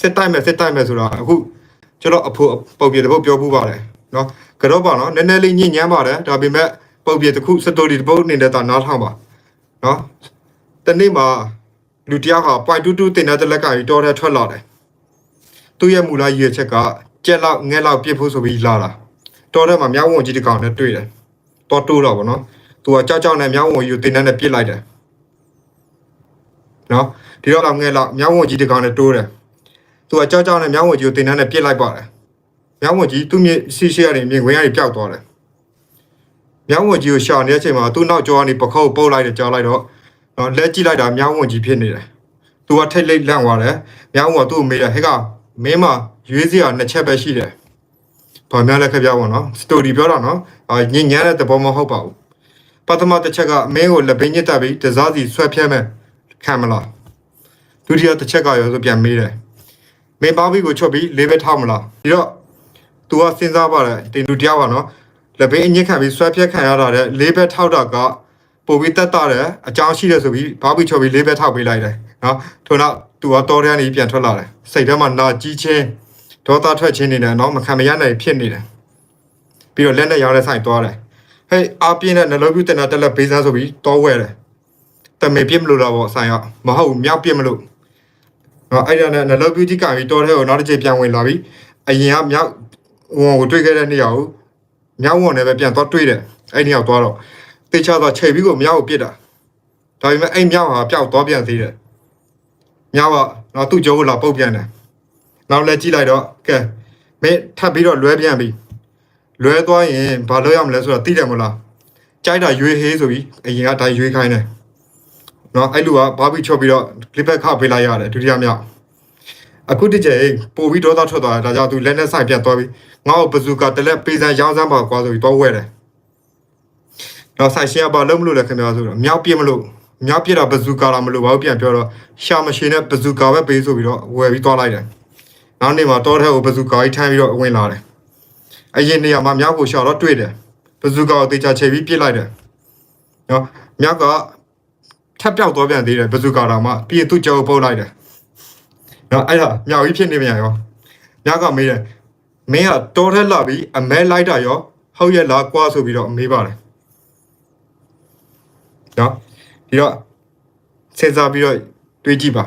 စစ်တိုက်မယ်စစ်တိုက်မယ်ဆိုတာအခုကျွန်တော်အဖို့ပုံပြတဲ့ပုတ်ပြောပူးပါတယ်နော်ကတော့ပါနော်နည်းနည်းလေးညဉ့်ညမ်းပါတယ်ဒါပေမဲ့ပုံပြတစ်ခုစတိုရီတစ်ပုတ်နေတဲ့တာနားထောင်ပါနော်တနေ့မှာလူတယောက်ဟာ point 22 တင်တဲ့လက်ကကြီးတော်တဲ့ထွက်လာတယ်သူ့ရဲ့မူလရည်ရွယ်ချက်ကကြက်လောက်ငဲလောက်ပြစ်ဖို့ဆိုပြီးလာတာတော်တဲ့မှာမြောက်ဝန်ကြီးတစ်ကောင်နဲ့တွေ့တယ်တော်တိုးတော့ဗောနော်သူကကြောက်ကြောက်နဲ့မြောက်ဝန်ကြီးကိုတင်တဲ့နဲ့ပြစ်လိုက်တယ်နော်ဒီတော့လောက်ငဲလောက်မြောက်ဝန်ကြီးတစ်ကောင်နဲ့တိုးတယ် သူကကြောက်ကြောက်နဲ့မြောက်ဝန်ကြီးကိုတင်တဲ့နဲ့ပြစ်လိုက်ပါတယ်မြောက်ဝန်ကြီးသူ့မြေစီရှိရနေမြင်ဝင်ရပျောက်သွားတယ်မြောက်ဝန်ကြီးကိုရှာနေတဲ့အချိန်မှာသူ့နောက်ကျောကနေပခုတ်ပုတ်လိုက်တယ်ကြားလိုက်တော့နော်လက်ကြည့်လိုက်တာမြောက်ဝန်ကြီးဖြစ်နေတယ်သူကထိတ်လိတ်လန့်သွားတယ်မြောက်ဝန်ကသူ့ကိုမေးတယ်ဟဲ့ကမင်းမရွေးစရာနှစ်ချက်ပဲရှိတယ်ဘာများလဲခက်ပြပါတော့စတိုရီပြောတာနော်အာညဉ့်ညမ်းတဲ့သဘောမဟုတ်ပါဘူးပထမတစ်ချက်ကမင်းကိုလက်ပင်းညစ်တက်ပြီးတစားစီဆွဲဖြဲမယ်ခံမလားဒုတိယတစ်ချက်ကရောဆိုပြန်မေးတယ် မင်းဘာဘီကိုချွတ်ပြီးလေးပဲထောက်မလားဒီတော့ तू ကစဉ်းစားပါတယ်တင်သူတရားပါနော်လက်ပင်းအညစ်ခံပြီးဆွဲဖြဲခံရတာတဲ့လေးပဲထောက်တာကပိုပြီးတက်တာတဲ့အကြောင်းရှိတယ်ဆိုပြီးဘာဘီချွတ်ပြီးလေးပဲထောက်ပေးလိုက်တယ်နော်ထို့နောက် तू ကတော်တန်းနေပြန်ထွက်လာတယ်စိတ်ထဲမှာနာကြီးချင်းဒေါသထွက်ချင်းနေတယ်နော်မခံမရနိုင်ဖြစ်နေတယ်ပြီးတော့လက်နဲ့ရောင်းတဲ့ဆိုင်သွားတယ်ဟဲ့အာပြင်းတဲ့နှလုံးပြူတင်တာတက်လက်ပေးစမ်းဆိုပြီးတောဝဲတယ်တမေပြစ်မလို့တော့ဗောဆိုင်ကမဟုတ်ဘူးမြောက်ပြစ်မလို့ နော်အဲ့ဒါနဲ့နှလုံးပြူကြီးကပြီးတော်ထဲကိုနောက်တစ်ချိန်ပြန်ဝင်လာပြီးအရင်ကမြောက်ဝန်ကိုတွေ့ခဲ့တဲ့နေရာကိုမြောက်ဝန်နဲ့ပဲပြန်သွားတွေ့တယ်အဲ့ဒီရောက်သွားတော့တေချာသွားချိန်ပြီးကိုမြောက်ကိုပြစ်တာဒါပေမဲ့အဲ့မြောက်ဟာပျောက်သွားပြန်သေးတယ်မြောက်ကတော့သူ့ကြောကိုလာပုတ်ပြန်တယ်နောက်လည်းကြည့်လိုက်တော့ကဲမင်းထပ်ပြီးတော့လွဲပြန်ပြီလွဲသွားရင်ဘာလုပ်ရမလဲဆိုတော့သိတယ်မလားကြိုက်တာရွေးဟေးဆိုပြီးအရင်ကဒါရွေးခိုင်းတယ် နော်အဲ့လူကဘာပြီးချော့ပြီးတော့လစ်ဘက်ခပေးလိုက်ရတယ်ဒုတိယမြောက်အခုတစ်ချိန်ပို့ပြီးဒေါသထွက်သွားတယ်ဒါကြောင့်သူလက်နဲ့ဆိုင်ပြန်သွားပြီးငါ့ကိုဘဇူကာတလက်ပေးစမ်းရောင်းစမ်းပါကွာဆိုပြီးတော့ဝဲတယ်တော့ဆိုင်ရှင်ကဘာလုံးမလို့လဲခင်ဗျာဆိုတော့မြောက်ပြစ်မလို့မြောက်ပြစ်တာဘဇူကာလာမလို့ဘာလို့ပြန်ပြောတော့ရှာမရှင်နဲ့ဘဇူကာပဲပေးဆိုပြီးတော့ဝယ်ပြီးသွားလိုက်တယ်နောက်နေ့မှာတောထဲကိုဘဇူကာကြီးထမ်းပြီးတော့ဝင်လာတယ်အရင်နေရာမှာမြောက်ကိုရှာတော့တွေ့တယ်ဘဇူကာကိုတေချာချိန်ပြီးပြစ်လိုက်တယ်နော်မြောက်က ထပ်ပြောက်သွားပြန်သေးတယ်ဘဇူကာလာမှပြီးရင်သူ့ကြောကိုပုတ်လိုက်တယ်နော်အဲ့ဒါမြောက်ကြီးဖြစ်နေမြန်ရောမြောက်ကမေးတယ်မင်းကတော်ထက်လာပြီးအမဲလိုက်တာရောဟုတ်ရဲ့လားကွာဆိုပြီးတော့မေးပါတယ်နော်ဒီတော့စဉ်းစားပြီးတော့တွေးကြည့်ပါ